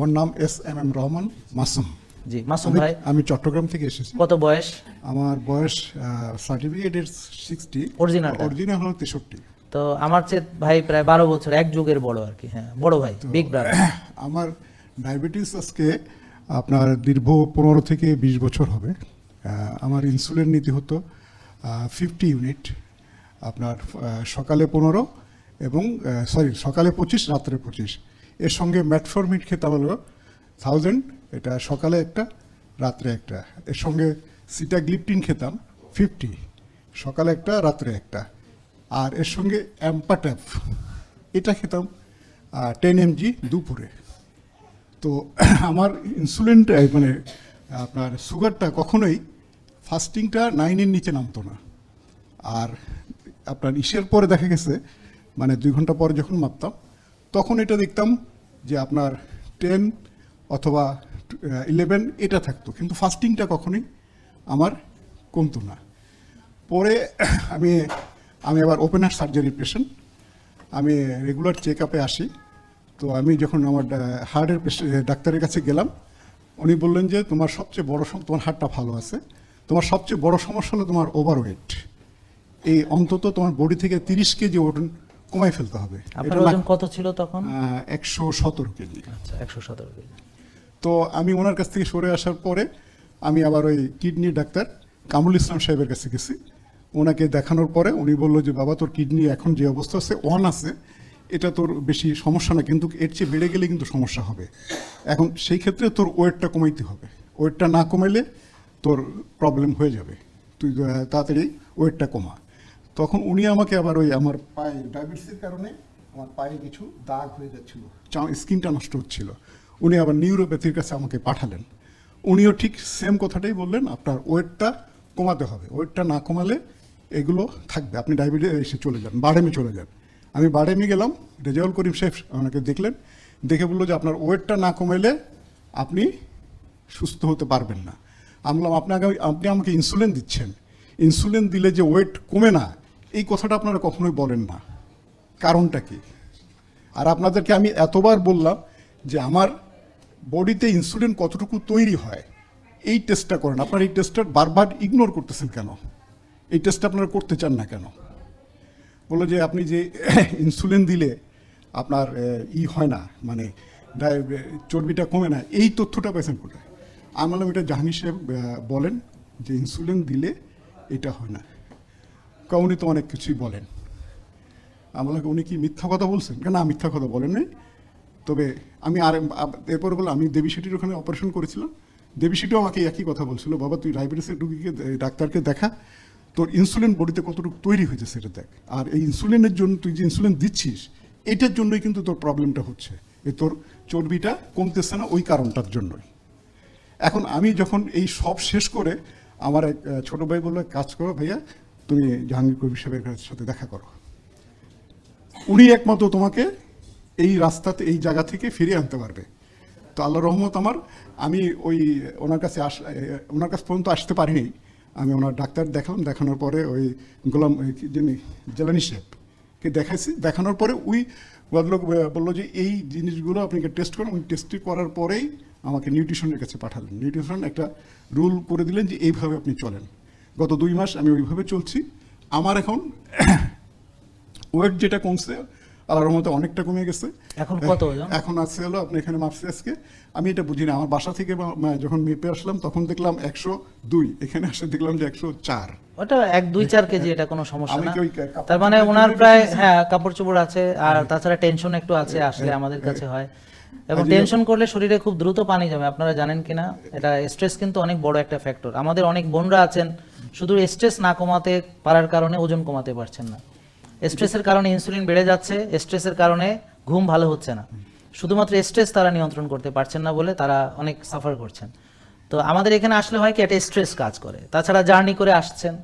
আমার নাম S M M Rahman Masum. জি মাসুম ভাই। আমি চট্টগ্রাম থেকে এসেছি। কত বয়স? আমার বয়স সার্টিফিকেট এর সিক্সটি অরিজিনাল অরিজিনাল হলো তেষট্টি। তো আমার চেয়ে ভাই প্রায় বারো বছর এক যুগের বড় আর কি হ্যাঁ বড় ভাই বিগ ব্রাদার আমার ডায়াবেটিস আজকে আপনার দীর্ঘ পনেরো থেকে বিশ বছর হবে। আমার ইনসুলিন নিতে হতো ফিফটি ইউনিট আপনার সকালে পনেরো এবং সরি সকালে পঁচিশ রাত্রে পঁচিশ। এর সঙ্গে ম্যাটফরমিট খেতাম হলো থাউজেন্ড এটা সকালে একটা, রাত্রে একটা। এর সঙ্গে সিটা সিটাগ্লিপটিন খেতাম ফিফটি সকালে একটা, রাত্রে একটা। আর এর সঙ্গে অ্যাম্পাট্যাপ এটা খেতাম টেন এমজি দুপুরে। তো আমার ইনসুলিনটা মানে আপনার সুগারটা কখনোই ফাস্টিংটা নাইনের নিচে নামতো না। আর আপনার ইসের পরে দেখা গেছে মানে দুই ঘণ্টা পরে যখন মাপতাম তখন এটা দেখতাম যে আপনার টেন অথবা ইলেভেন এটা থাকতো। কিন্তু ফাস্টিংটা কখনোই আমার কমতো না। পরে আমি আমি আবার ওপেন হার্ট সার্জারি পেশেন্ট আমি রেগুলার চেক আপে আসি। তো আমি যখন আমার হার্টের ডাক্তারের কাছে গেলাম, উনি বললেন যে, তোমার সবচেয়ে বড় তোমার হার্টটা ভালো আছে। তোমার সবচেয়ে বড় সমস্যা হলো তোমার ওভারওয়েট এই অন্তত তোমার বডি থেকে তিরিশ কেজি ওজন কমাই ফেলতে হবে। আপনার ওজন কত ছিল তখন? একশো সতেরো কেজি। আচ্ছা একশো সতেরো কেজি। তো আমি ওনার কাছ থেকে সরে আসার পরে আমি আবার ওই কিডনি ডাক্তার কামরুল ইসলাম সাহেবের কাছে গেছি। ওনাকে দেখানোর পরে উনি বলল যে বাবা তোর কিডনি এখন যে অবস্থা আছে ওয়ান আছে এটা তোর বেশি সমস্যা না কিন্তু এর চেয়ে বেড়ে গেলে কিন্তু সমস্যা হবে। এখন সেই ক্ষেত্রে তোর ওয়েটটা কমাইতে হবে। ওয়েটটা না কমাইলে তোর প্রবলেম হয়ে যাবে। তুই তাড়াতাড়ি ওয়েটটা কমা। তখন উনি আমাকে আবার ওই আমার পায়ে ডায়াবেটিসের কারণে আমার পায়ে কিছু দাগ হয়ে যাচ্ছিল। স্কিনটা নষ্ট হচ্ছিল। উনি আবার নিউরোপ্যাথির কাছে আমাকে পাঠালেন। উনিও ঠিক সেম কথাটাই বললেন আপনার ওয়েটটা কমাতে হবে। ওয়েটটা না কমালে এগুলো থাকবে। আপনি ডায়াবেটিস এসে চলে যান বাড়েমে চলে যান। আমি বাড়েমে গেলাম রেজাউল করিম শেফ আমাকে দেখলেন দেখে বলল যে আপনার ওয়েটটা না কমাইলে আপনি সুস্থ হতে পারবেন না। আমি বললাম আপনাকে আপনি আমাকে ইনসুলিন দিচ্ছেন। ইনসুলিন দিলে যে ওয়েট কমে না এই কথাটা আপনারা কখনোই বলেন না। কারণটা কি? আর আপনাদেরকে আমি এতবার বললাম যে আমার বডিতে ইনসুলিন কতটুকু তৈরি হয়, এই টেস্টটা করেন। আপনার এই টেস্টটা বারবার ইগনোর করতেছেন কেন? এই টেস্টটা আপনারা করতে চান না কেন? বলল যে আপনি যে ইনসুলিন দিলে আপনার ই হয় না মানে চর্বিটা কমে না, এই তথ্যটা পেয়েছেন কোথায়? আমি বললাম, এটা জাহাঙ্গীর সাহেব বলেন যে ইনসুলিন দিলে এটা হয় না। উনি তো অনেক কিছুই বলেন। আমি বললাম উনি কি মিথ্যা কথা বলছেন? কেন না মিথ্যা কথা বলেন নাই? তবে আমি আর এরপর বললাম আমি দেবী সেটির ওখানে অপারেশন করেছিলাম। দেবী সেটিও আমাকে একই কথা বলছিল, বাবা, তুই ডায়াবেটিসের রুগীকে ডাক্তারকে দেখা। তোর ইনসুলিন বডিতে কতটুকু তৈরি হয়েছে সেটা দেখ। আর এই ইনসুলিনের জন্য তুই যে ইনসুলিন দিচ্ছিস, এটার জন্যই কিন্তু তোর প্রবলেমটা হচ্ছে। এই তোর চর্বিটা কমতেছে না ওই কারণটার জন্যই। এখন আমি যখন এই সব শেষ করে আমার এক ছোট ভাই বলল কাজ করো ভাইয়া তুমি জাহাঙ্গীর কবির সাহেবের সাথে দেখা করো। উনি একমাত্র তোমাকে এই রাস্তাতে, এই জায়গা থেকে ফিরিয়ে আনতে পারবে। তো আল্লাহ রহমত আমার, আমি ওই ওনার কাছে আস ওনার কাছ পর্যন্ত আসতে পারিনি। আমি ওনার ডাক্তার দেখালাম, দেখানোর পরে ওই গোলাম জানি জেলানি সাহেবকে দেখাইছি, দেখানোর পরে ওই ভদ্রলোক বলল যে এই জিনিসগুলো আপনাকে টেস্ট করুন। উনি টেস্ট করার পরেই আমাকে নিউট্রিশনের কাছে পাঠালেন। নিউট্রিশন একটা রুল করে দিলেন যে এইভাবে আপনি চলেন। গত দুই মাস আমি ওইভাবে চলছি। আমার এখন ওয়েট যেটা কমছে আল্লাহর মতো অনেকটা কমে গেছে। এখন কত এখন আছে হলো আপনি এখানে মাপছি আজকে। আমি এটা বুঝি না আমার বাসা থেকে যখন মেপে আসলাম তখন দেখলাম একশো দুই এখানে আসে দেখলাম যে একশো চার। ওটা এক দুই চার কেজি এটা কোনো সমস্যা না। তার মানে ওনার প্রায় হ্যাঁ কাপড় চোপড় আছে আর তাছাড়া টেনশন একটু আছে আসলে আমাদের কাছে হয়। এবং টেনশন করলে শরীরে খুব দ্রুত পানি জমে আপনারা জানেন কিনা? এটা স্ট্রেস কিন্তু অনেক বড় একটা ফ্যাক্টর আমাদের অনেক বোনরা আছেন শুধু স্ট্রেস না কমাতে পারার কারণে ওজন কমাতে পারছেন না। স্ট্রেসের কারণে ইনসুলিন বেড়ে যাচ্ছে স্ট্রেসের কারণে ঘুম ভালো হচ্ছে না। শুধুমাত্র স্ট্রেস তারা নিয়ন্ত্রণ করতে পারছেন না বলে তারা অনেক সাফার করছেন। তো আমাদের এখানে আসলে হয় কি একটা স্ট্রেস কাজ করে। তাছাড়া জার্নি করে আসছেন।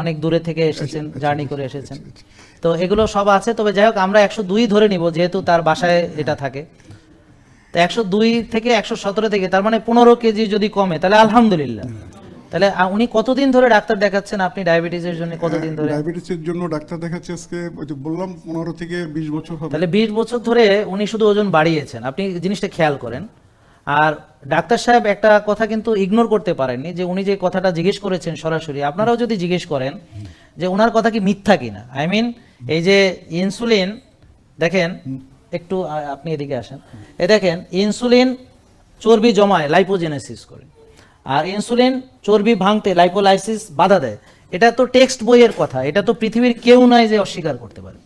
অনেক দূরে থেকে এসেছেন জার্নি করে এসেছেন। তো এগুলো সব আছে তবে যাই হোক আমরা একশো দুই ধরে নিব যেহেতু তার বাসায় এটা থাকে। তো একশো দুই থেকে একশো সতেরো থেকে তার মানে পনেরো কেজি যদি কমে তাহলে আলহামদুলিল্লাহ। তাহলে উনি কতদিন ধরে ডাক্তার দেখাচ্ছেন? আপনি ডায়াবেটিসের জন্য কতদিন ধরে? ডায়াবেটিসের জন্য ডাক্তার দেখাচ্ছে আজকে ওই যে বললাম পনেরো থেকে বিশ বছর হবে। তাহলে বিশ বছর ধরে উনি শুধু ওজন বাড়িয়েছেন। আপনি জিনিসটা খেয়াল করেন। আর ডাক্তার সাহেব একটা কথা কিন্তু ইগনোর করতে পারেননি, যে উনি যে কথাটা জিজ্ঞেস করেছেন সরাসরি, আপনারাও যদি জিজ্ঞেস করেন যে ওনার কথা কি মিথ্যা কিনা? আই মিন এই যে ইনসুলিন দেখেন, একটু আপনি এদিকে আসেন। এ দেখেন ইনসুলিন চর্বি জমায় লাইপোজেনেসিস করে। আর ইনসুলিন চর্বি ভাঙতে লাইপোলাইসিস বাধা দেয়। এটা তো টেক্সট বইয়ের কথা, এটা তো পৃথিবীর কেউ নাই যে অস্বীকার করতে পারে।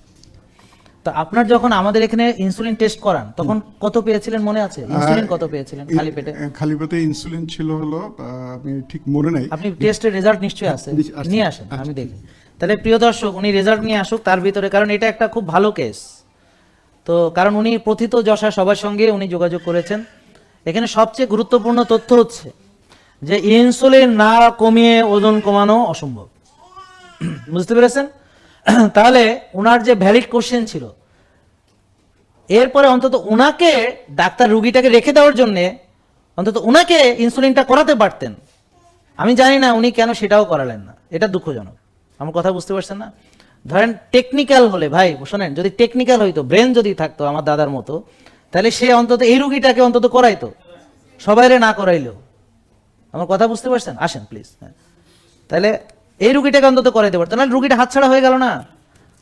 তো আপনার যখন আমাদের এখানে ইনসুলিন টেস্ট করান তখন কত পেয়েছিলেন মনে আছে? ইনসুলিন কত পেয়েছিলেন খালি পেটে? খালি পেটে ইনসুলিন ছিল হলো আমি ঠিক মনে নাই। আপনি টেস্টের রেজাল্ট নিশ্চয়ই আছে। নিয়ে আসেন আমি দেখি। তাহলে প্রিয় দর্শক উনি রেজাল্ট নিয়ে আসুক তার ভিতরে কারণ এটা একটা খুব ভালো কেস তো কারণ উনি প্রথিত যশা সবার সঙ্গে উনি যোগাযোগ করেছেন। এখানে সবচেয়ে গুরুত্বপূর্ণ তথ্য হচ্ছে যে ইনসুলিন না কমিয়ে ওজন কমানো অসম্ভব। বুঝতে পেরেছেন? তাহলে ওনার যে ভ্যালিড কোশ্চেন ছিল, এরপরে অন্তত ওনাকে ডাক্তার রুগীটাকে রেখে দেওয়ার জন্য অন্তত ওনাকে ইনসুলিনটা করাতে পারতেন। আমি জানি না উনি কেন সেটাও করালেন না। এটা দুঃখজনক। আমার কথা বুঝতে পারছেন না? ধরেন টেকনিক্যাল হলে, ভাই, শোনেন, যদি টেকনিক্যাল হইতো ব্রেন যদি থাকতো আমার দাদার মতো, তাহলে সে অন্তত এই রুগীটাকে অন্তত করাইতো। সবাইরে না করাইলেও। আমার কথা বুঝতে পারছেন? আসেন প্লিজ হ্যাঁ। তাহলে এই রুগীটাকে অন্তত করাইতে পারতো। না রুগীটা হাতছাড়া হয়ে গেল না?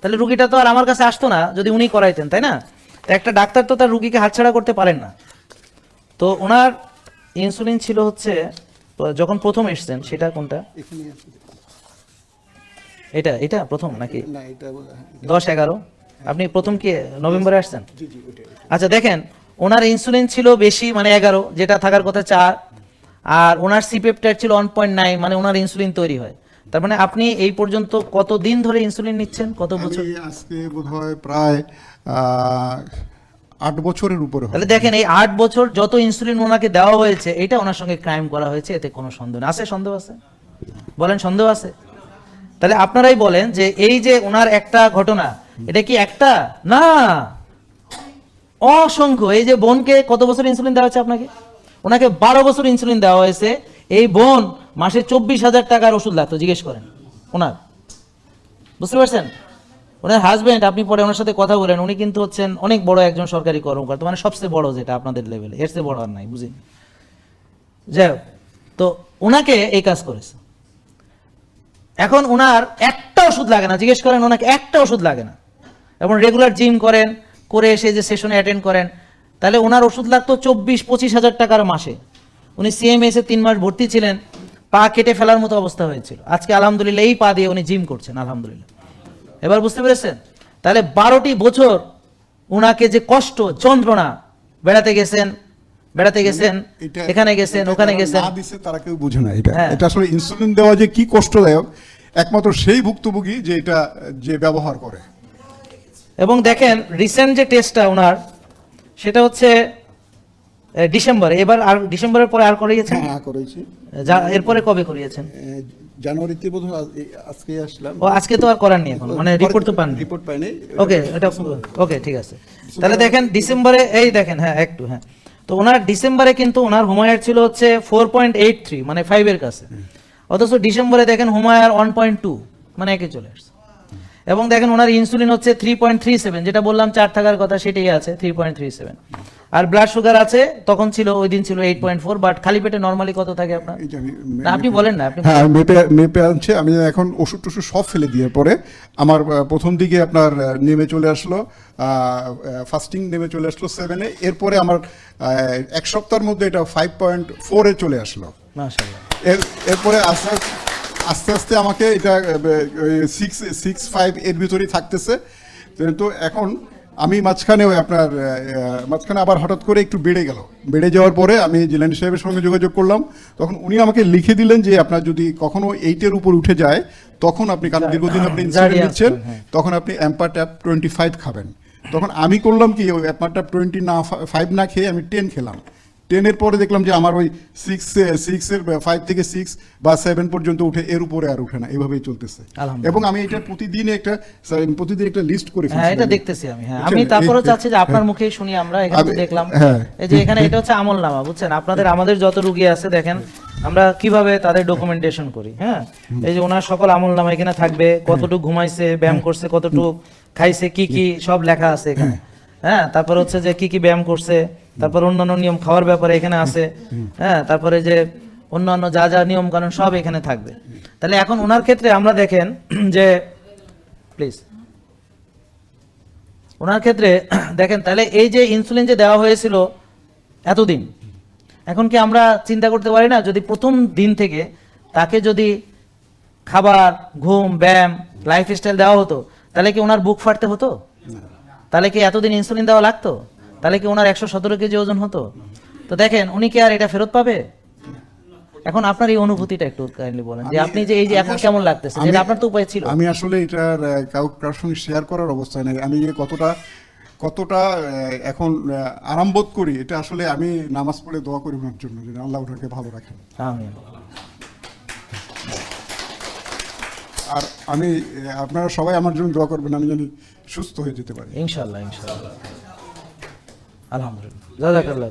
তাহলে রুগীটা তো আর আমার কাছে আসতো না যদি উনি করাইতেন তাই না? তো একটা ডাক্তার তো তার রুগীকে হাতছাড়া করতে পারেন না। তো ওনার ইনসুলিন ছিল হচ্ছে যখন প্রথম এসছেন সেটা কোনটা? এটা এটা প্রথম নাকি? দশ এগারো? আপনি প্রথম কি নভেম্বরে আসছেন? আচ্ছা দেখেন ওনার ইনসুলিন ছিল বেশি মানে এগারো যেটা থাকার কথা চার আর ওনার সিপেপটাইড ছিল ওয়ান পয়েন্ট নাইন মানে ওনার ইনসুলিন তৈরি হয়। তার মানে আপনি এই পর্যন্ত কত দিন ধরে ইনসুলিন নিচ্ছেন? কত বছর? আজকে বোধহয় প্রায় আট বছরের উপরে তাহলে দেখেন এই আট বছর যত ইনসুলিন ওনাকে দেওয়া হয়েছে এটা ওনার সঙ্গে ক্রাইম করা হয়েছে এতে কোনো সন্দেহ নেই। আছে সন্দেহ আছে? বলেন সন্দেহ আছে? তাহলে আপনারাই বলেন যে এই যে ওনার একটা ঘটনা এটা কি একটা? না। অসংখ্য। এই যে বোনকে কত বছর ইনসুলিন দেওয়া হয়েছে আপনাকে? ওনাকে বারো বছর ইনসুলিন দেওয়া হয়েছে। এই বোন মাসে চব্বিশ হাজার টাকার ওষুধ লাগতো, জিজ্ঞেস করেন। ওনার। বুঝতে পারছেন? ওনার হাজবেন্ড আপনি পরে ওনার সাথে কথা বলেন, উনি কিন্তু হচ্ছেন অনেক বড় একজন সরকারি কর্মকর্তা মানে সবচেয়ে বড় যেটা আপনাদের লেভেলে এর চেয়ে বড় আর নাই, বুঝি? যাই তো ওনাকে এই কাজ করেছে। এখন ওনার একটা ওষুধ লাগে না, জিজ্ঞেস করেন ওনাকে একটা ওষুধ লাগে না। এবং রেগুলার জিম করেন, করে এসে যে সেশনে অ্যাটেন্ড করেন, তাহলে ওনার ওষুধ লাগতো চব্বিশ পঁচিশ হাজার টাকার মাসে। উনি সিএমএস তিন মাস ভর্তি ছিলেন পা কেটে ফেলার মতো অবস্থা হয়েছিল। আজকে আলহামদুলিল্লাহ এই পা দিয়ে উনি জিম করছেন আলহামদুলিল্লাহ। এবার বুঝতে পেরেছেন? তাহলে বারোটি বছর ওনাকে যে কষ্ট যন্ত্রণা বেড়াতে গেছেন বেড়াতে গেছেন এখানে গেছেন ওখানে গেছেন। তারা কেউ বুঝে না এটা। হ্যাঁ। এটা আসলে ইনসুলিন দেওয়া যে কি কষ্টদায়ক একমাত্র সেই ভুক্তভোগী যে এটা যে ব্যবহার করে। এবং দেখেন রিসেন্ট যে টেস্টটা ওনার সেটা হচ্ছে ডিসেম্বরে। এবার আর ডিসেম্বরের পরে আর করিয়েছেন? হ্যাঁ করেছি। যা- এরপরে কবে করিয়েছেন? জানুয়ারিতে বোধ আজকে আসলাম। ও আজকে তো আর করাননি এখন মানে রিপোর্ট তো পাননি। রিপোর্ট পাইনি। ওকে এটা ওকে ঠিক আছে। তাহলে দেখেন ডিসেম্বরে এই দেখেন হ্যাঁ একটু হ্যাঁ। তো ওনার ডিসেম্বরে কিন্তু ওনার হুমায়ার ছিল হচ্ছে ফোর পয়েন্ট এইট থ্রি মানে ফাইভের কাছে। অথচ ডিসেম্বরে দেখেন হুমায়ার ওয়ান পয়েন্ট টু মানে একে চলে আসছে। এবং দেখেন ওনার ইনসুলিন হচ্ছে থ্রি পয়েন্ট থ্রি সেভেন যেটা বললাম চার থাকার কথা সেটাই আছে থ্রি পয়েন্ট থ্রি সেভেন আর ব্লাড সুগার আছে তখন ছিল ওই দিন ছিল এইট পয়েন্ট ফোর বাট খালি পেটে নর্মালি কত থাকে আপনার? না আপনি বলেন না হ্যাঁ মেপে মেপে আনছে আমি এখন ওষুধ টষুধ সব ফেলে দিয়ে পরে আমার প্রথম দিকে আপনার নেমে চলে আসলো ফাস্টিং নেমে চলে আসলো সেভেনে এরপরে আমার এক সপ্তাহের মধ্যে এটা ফাইভ পয়েন্ট ফোরে চলে আসলো। এরপরে আস্তে আস্তে- আস্তে আস্তে আমাকে এটা সিক্স সিক্স ফাইভ এর ভিতরেই থাকতেছে তো এখন আমি মাঝখানে ওই আপনার মাঝখানে আবার হঠাৎ করে একটু বেড়ে গেল। বেড়ে যাওয়ার পরে আমি জিলানি সাহেবের সঙ্গে যোগাযোগ করলাম। তখন উনি আমাকে লিখে দিলেন যে আপনার যদি কখনো এইটের উপর উঠে যায় তখন আপনি কারণ দীর্ঘদিন আপনি ইনসুলিন নিচ্ছেন হ্যাঁ। তখন আপনি অ্যাম্পার ট্যাপ টোয়েন্টি ফাইভ খাবেন। তখন আমি করলাম কি ওই অ্যাম্পার ট্যাপ টোয়েন্টি না ফাইভ না খেয়ে আমি টেন খেলাম। টেনের পরে দেখলাম যে আমার ওই সিক্স সিক্সের ফাইভ থেকে সিক্স বা সেভেন পর্যন্ত উঠে এর উপরে আর উঠে না। এভাবেই চলতেছে। এবং আমি এটা প্রতিদিন একটা প্রতিদিন একটা লিস্ট করে হ্যাঁ এটা দেখতেছি আমি হ্যাঁ। আমি তারপরে চাচ্ছি যে আপনার মুখেই শুনি আমরা এখানে দেখলাম। হ্যাঁ। এই যে এখানে এটা হচ্ছে আমল নামা বুঝছেন? আপনাদের আমাদের যত রুগী আছে দেখেন আমরা কীভাবে তাদের ডকুমেন্টেশন করি হ্যাঁ? এই যে ওনার সকল আমল নামা এখানে থাকবে কতটুকু ঘুমাইছে ব্যায়াম করছে কতটুকু খাইছে কি কি সব লেখা আছে এখানে হ্যাঁ? তারপর হচ্ছে যে কি কি ব্যায়াম করছে তারপর অন্যান্য নিয়ম খাওয়ার ব্যাপারে এখানে আছে। হ্যাঁ তারপরে যে অন্যান্য যা যা নিয়ম কানুন সব এখানে থাকবে। তাহলে এখন ওনার ক্ষেত্রে আমরা দেখেন যে প্লিজ ওনার ক্ষেত্রে দেখেন তাহলে এই যে ইনসুলিন যে দেওয়া হয়েছিল এতদিন এখন কি আমরা চিন্তা করতে পারি না? যদি প্রথম দিন থেকে তাকে যদি খাবার ঘুম ব্যায়াম লাইফ স্টাইল দেওয়া হতো তাহলে কি ওনার বুক ফাটতে হতো? তাহলে কি এতদিন ইনসুলিন দেওয়া লাগতো? তাহলে কি ওনার একশো সতেরো কেজি ওজন হতো? তো দেখেন উনি কি আর এটা ফেরত পাবে? এখন আপনার এই অনুভূতিটা একটু কাইন্ডলি বলেন যে আপনি যে এই যে এখন কেমন লাগতেছে? যেটা আপনার তো উপায় ছিল। আমি আসলে এটার কারোর সঙ্গে শেয়ার করার অবস্থায় নাই। আমি যে কতটা কতটা এখন আরাম বোধ করি এটা আসলে আমি নামাজ পড়ে দোয়া করি ওনার জন্য যে আল্লাহ ওনাকে ভালো রাখেন। আমিন। আর আমি আপনারা সবাই আমার জন্য দোয়া করবেন আমি জানি সুস্থ হয়ে যেতে পারি। ইনশাল্লাহ ইনশাল্লাহ। আলহামদুলিল্লাহ জাজাকাল্লাহ।